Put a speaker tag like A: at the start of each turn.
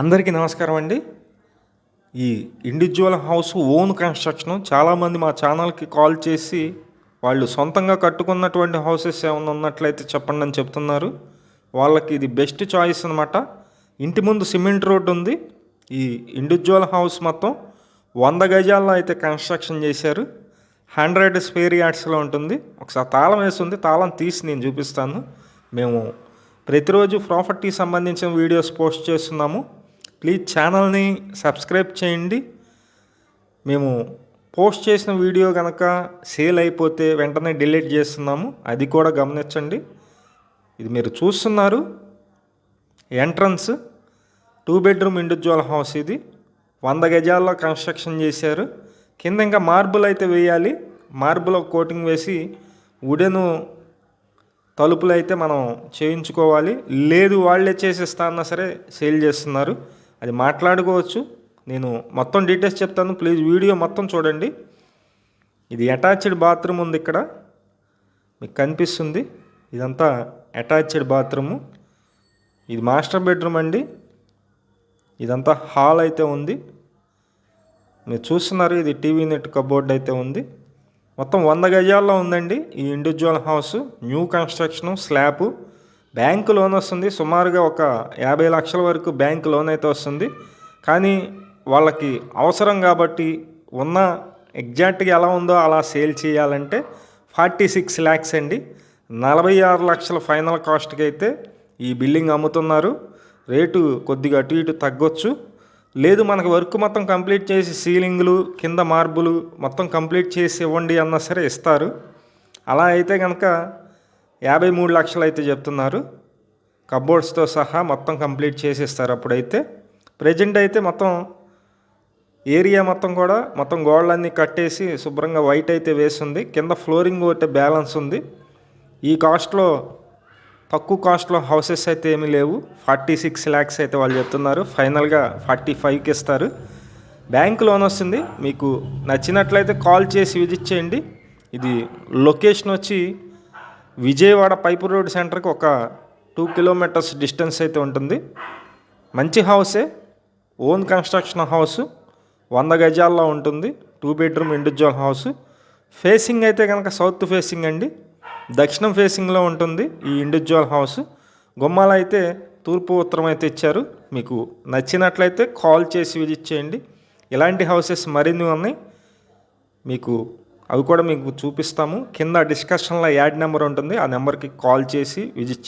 A: అందరికీ నమస్కారం అండి. ఈ ఇండివిజువల్ హౌస్ ఓన్ కన్స్ట్రక్షన్ చాలామంది మా ఛానల్కి కాల్ చేసి వాళ్ళు సొంతంగా కట్టుకున్నటువంటి హౌసెస్ ఏమైనా ఉన్నట్లయితే చెప్పండి అని చెప్తున్నారు. వాళ్ళకి ఇది బెస్ట్ చాయిస్ అనమాట ఇంటి ముందు సిమెంట్ రోడ్డు ఉంది. ఈ ఇండివిజువల్ హౌస్ మొత్తం వంద గజాల్లో అయితే కన్స్ట్రక్షన్ చేశారు. హండ్రెడ్ స్పేర్ యార్డ్స్లో ఉంటుంది. ఒకసారి తాళం వేసి ఉంది. తాళం తీసి నేను చూపిస్తాను. మేము ప్రతిరోజు ప్రాపర్టీకి సంబంధించిన వీడియోస్ పోస్ట్ చేస్తున్నాము. ప్లీజ్ ఛానల్ని సబ్స్క్రైబ్ చేయండి. మేము పోస్ట్ చేసిన వీడియో కనుక సేల్ అయిపోతే వెంటనే డిలీట్ చేస్తున్నాము. అది కూడా గమనించండి. ఇది మీరు చూస్తున్నారు. Entrance two bedroom individual house ఇది. వంద గజాల్లో కన్స్ట్రక్షన్ చేశారు. కింద ఇంకా మార్బుల్ అయితే వేయాలి. మార్బుల్ కోటింగ్ వేసి వుడెను తలుపులు అయితే మనం చేయించుకోవాలి. లేదు వాళ్ళే చేసేస్తా అన్నా సరే సేల్ చేస్తున్నారు. అది మాట్లాడుకోవచ్చు. నేను మొత్తం డీటెయిల్స్ చెప్తాను. ప్లీజ్ వీడియో మొత్తం చూడండి. ఇది అటాచ్డ్ బాత్రూమ్ ఉంది ఇక్కడ. మీకు కనిపిస్తుంది. ఇదంతా అటాచ్డ్ బాత్రూము ఇది మాస్టర్ బెడ్రూమ్ అండి. ఇదంతా హాల్ అయితే ఉంది. మీరు చూస్తున్నారు. ఇది టీవీ నెట్ కబోర్డ్ అయితే ఉంది. మొత్తం వంద గజాల్లో ఉందండి. ఈ individual house new construction slab bank loan వస్తుంది. సుమారుగా ఒక యాభై లక్షల వరకు బ్యాంకు లోన్ అయితే వస్తుంది. కానీ వాళ్ళకి అవసరం కాబట్టి ఉన్న ఎగ్జాక్ట్గా ఎలా ఉందో అలా సేల్ చేయాలంటే ఫార్టీ సిక్స్ ల్యాక్స్ అండి. నలభై ఆరు లక్షల ఫైనల్ కాస్ట్కి అయితే ఈ బిల్డింగ్ అమ్ముతున్నారు. రేటు కొద్దిగా అటు ఇటు తగ్గొచ్చు. లేదు మనకు వర్క్ మొత్తం కంప్లీట్ చేసి సీలింగ్లు కింద మార్బులు మొత్తం కంప్లీట్ చేసి ఇవ్వండి అన్నా సరే ఇస్తారు. అలా అయితే కనుక యాభై మూడు లక్షలు అయితే చెప్తున్నారు. కబోర్డ్స్తో సహా మొత్తం కంప్లీట్ చేసి ఇస్తారు అప్పుడైతే. ప్రజెంట్ అయితే మొత్తం ఏరియా మొత్తం కూడా మొత్తం గోడలన్నీ కట్టేసి శుభ్రంగా వైట్ అయితే వేస్తుంది కింద ఫ్లోరింగ్ ఒకటి బ్యాలెన్స్ ఉంది. ఈ కాస్ట్లో తక్కువ కాస్ట్లో హౌసెస్ అయితే ఏమీ లేవు. ఫార్టీ సిక్స్ ల్యాక్స్ అయితే వాళ్ళు చెప్తున్నారు. ఫైనల్గా ఫార్టీ ఫైవ్కి ఇస్తారు. బ్యాంక్ లోన్ వస్తుంది. మీకు నచ్చినట్లయితే కాల్ చేసి విజిట్ చేయండి. ఇది లొకేషన్ వచ్చి విజయవాడ పైపు రోడ్ సెంటర్కి ఒక టూ కిలోమీటర్స్ డిస్టెన్స్ అయితే ఉంటుంది. మంచి హౌసే ఓన్ కన్స్ట్రక్షన్ హౌస్ వంద గజాల్లో ఉంటుంది two bedroom individual house. Facing అయితే కనుక సౌత్ ఫేసింగ్ అండి. దక్షిణం ఫేసింగ్లో ఉంటుంది ఈ ఇండివిజువల్ హౌస్. గుమ్మాలు అయితే తూర్పు ఉత్తరం అయితే ఇచ్చారు. మీకు నచ్చినట్లయితే కాల్ చేసి విజిట్ చేయండి. ఇలాంటి హౌసెస్ మరిన్ని ఉన్నాయి. మీకు అవి కూడా మీకు చూపిస్తాము. కింద డిస్కషన్లో యాడ్ నెంబర్ ఉంటుంది. ఆ నెంబర్కి కాల్ చేసి విజిట్